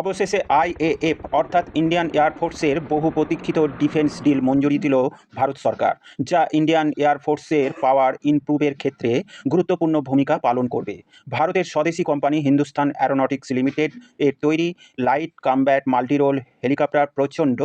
অবশেষে আইএএফ, অর্থাৎ ইন্ডিয়ান এয়ারফোর্সের বহু প্রতীক্ষিত ডিফেন্স ডিল মঞ্জুরি দিল ভারত সরকার, যা ইন্ডিয়ান এয়ারফোর্সের পাওয়ার ইমপ্রুভের ক্ষেত্রে গুরুত্বপূর্ণ ভূমিকা পালন করবে। ভারতের স্বদেশি কোম্পানি হিন্দুস্তান অ্যারোনটিক্স লিমিটেড এর তৈরি লাইট কমব্যাট মাল্টিরোল হেলিকপ্টার প্রচণ্ড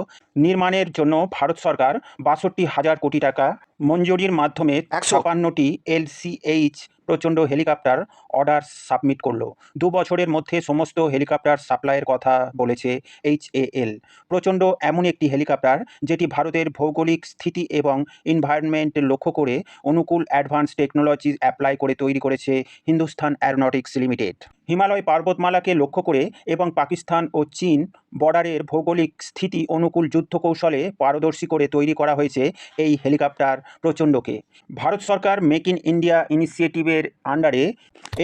নির্মাণের জন্য ভারত সরকার বাষট্টি হাজার কোটি টাকা মঞ্জুরির মাধ্যমে একশো। বান্নটি এলসিএইচ প্রচণ্ড হেলিকপ্টার অর্ডার সাবমিট করল। দু বছরের মধ্যে সমস্ত হেলিকপ্টার সাপ্লাইয়ের কথা বলেছে এইচএএল প্রচণ্ড এমন একটি হেলিকপ্টার যেটি ভারতের ভৌগোলিক স্থিতি এবং এনভায়রনমেন্ট লক্ষ্য করে অনুকূল অ্যাডভান্স টেকনোলজি অ্যাপ্লাই করে তৈরি করেছে হিন্দুস্তান অ্যারোনটিক্স লিমিটেড। হিমালয় পার্বতমালাকে লক্ষ্য করে এবং পাকিস্তান ও চীন বর্ডারের ভৌগোলিক স্থিতি অনুকূল যুদ্ধ কৌশলে পারদর্শী করে তৈরি করা হয়েছে এই হেলিকপ্টার প্রচণ্ডকে। ভারত সরকার মেক ইন ইন্ডিয়া ইনিশিয়েটিভের আন্ডারে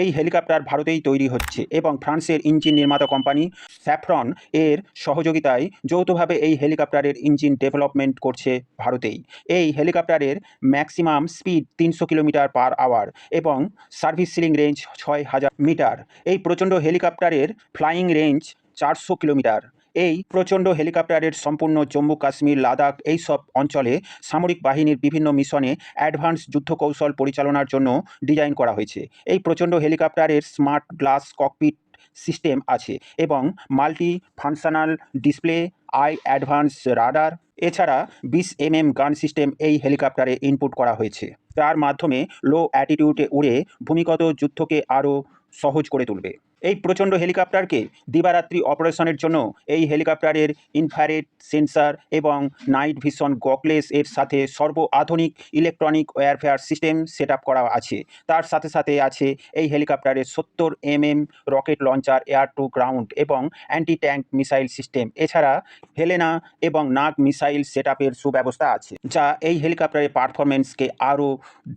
এই হেলিকপ্টার ভারতেই তৈরি হচ্ছে এবং ফ্রান্সের ইঞ্জিন নির্মাতা কোম্পানি স্যাফরন এর সহযোগিতায় যৌথভাবে এই হেলিকপ্টারের ইঞ্জিন ডেভেলপমেন্ট করছে ভারতেই। এই হেলিকপ্টারের ম্যাক্সিমাম স্পিড তিনশো কিলোমিটার পার আওয়ার এবং সার্ভিস সিলিং রেঞ্জ ছয় হাজার মিটার। এই প্রচণ্ড হেলিকপ্টারের ফ্লাইং রেঞ্জ চারশো কিলোমিটার। এই প্রচণ্ড হেলিকপ্টারের সম্পূর্ণ জম্মু কাশ্মীর, লাদাখ এইসব অঞ্চলে সামরিক বাহিনীর বিভিন্ন মিশনে অ্যাডভান্স যুদ্ধ কৌশল পরিচালনার জন্য ডিজাইন করা হয়েছে। এই প্রচণ্ড হেলিকপ্টারের স্মার্ট গ্লাস ককপিট সিস্টেম আছে এবং multi functional display, I advance radar, এছাড়া বিশ এম এম গান সিস্টেম এই হেলিকপ্টারে ইনপুট করা হয়েছে। তার মাধ্যমে লো অ্যাটিটিউডে উড়ে ভূমিগত যুদ্ধকে আরও সহজ করে তুলবে। এই প্রচণ্ড হেলিকপ্টারকে দিবারাত্রি অপারেশনের জন্য এই হেলিকপ্টারের ইনফ্রারেড সেন্সার এবং নাইট ভিশন গকলেস এর সাথে সর্ব আধুনিক ইলেকট্রনিক ওয়্যারফেয়ার সিস্টেম সেট করা আছে। তার সাথে সাথে আছে এই হেলিকপ্টারের সত্তর MM rocket launcher air to ground এবং অ্যান্টি ট্যাঙ্ক মিসাইল সিস্টেম এছাড়া হেলেনা এবং নাগ মিসাইল সেট সুব্যবস্থা আছে, যা এই হেলিকপ্টারের পারফরমেন্সকে আরও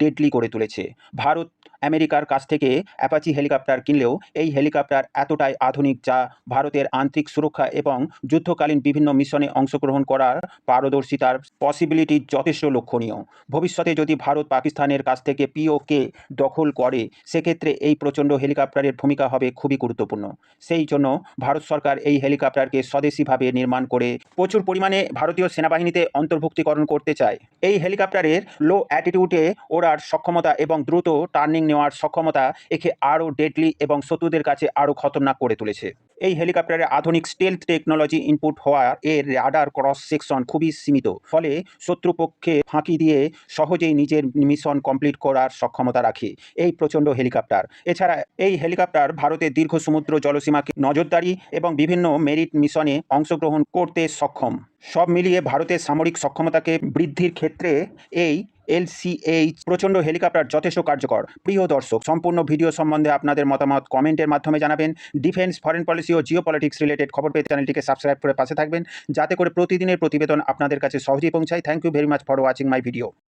ডেডলি করে তুলেছে। ভারত আমেরিকার কাছ থেকে অ্যাপাচি হেলিকপ্টার কিনলেও এই হেলিকপ্টার এতটাই আধুনিক যা ভারতের আন্তরিক সুরক্ষা এবং যুদ্ধকালীন বিভিন্ন মিশনে অংশগ্রহণ করার পারদর্শিতার পসিবিলিটি যথেষ্ট লক্ষণীয়। ভবিষ্যতে যদি ভারত পাকিস্তানের কাছ থেকে পিওকে দখল করে, সেক্ষেত্রে এই প্রচণ্ড হেলিকপ্টারের ভূমিকা হবে খুবই গুরুত্বপূর্ণ। সেই জন্য ভারত সরকার এই হেলিকপ্টারকে স্বদেশিভাবে নির্মাণ করে প্রচুর পরিমাণে ভারতীয় সেনাবাহিনীতে অন্তর্ভুক্তিকরণ করতে চায়। এই হেলিকপ্টারের লো অ্যাটিটিউডে ওড়ার সক্ষমতা এবং দ্রুত টার্নিং নেওয়ার সক্ষমতা একে আরও ডেডলি এবং শত্রুদের কাছে আরও খতরনাক করে তুলেছে। এই হেলিকপ্টারে আধুনিক স্টেলথ টেকনোলজি ইনপুট হওয়ার এর রাডার ক্রস সেকশন খুবই সীমিত, ফলে শত্রুপক্ষে ফাঁকি দিয়ে সহজেই নিজের মিশন কমপ্লিট করার সক্ষমতা রাখে এই প্রচণ্ড হেলিকপ্টার। এছাড়া এই হেলিকপ্টার ভারতের দীর্ঘ সমুদ্র জলসীমাকে নজরদারি এবং বিভিন্ন মেরিট মিশনে অংশগ্রহণ করতে সক্ষম। সব মিলিয়ে ভারতের সামরিক সক্ষমতাকে বৃদ্ধির ক্ষেত্রে এই এলসিএইচ প্রচণ্ড হেলিকপ্টার যথেষ্ট কার্যকর। প্রিয় দর্শক, সম্পূর্ণ ভিডিও সম্বন্ধে আপনাদের মতামত কমেন্টের মাধ্যমে জানাবেন। ডিফেন্স, ফরেন পলিসি ও জিও পলিটিক্স রিলেটেড খবর পেয়ে চ্যানেলটিকে সাবস্ক্রাইব করে পাশে থাকবেন। যাতে করে প্রতিদিনের প্রতিবেদন আপনাদের কাছে সহজেই পৌঁছায়। Thank you very much for watching my video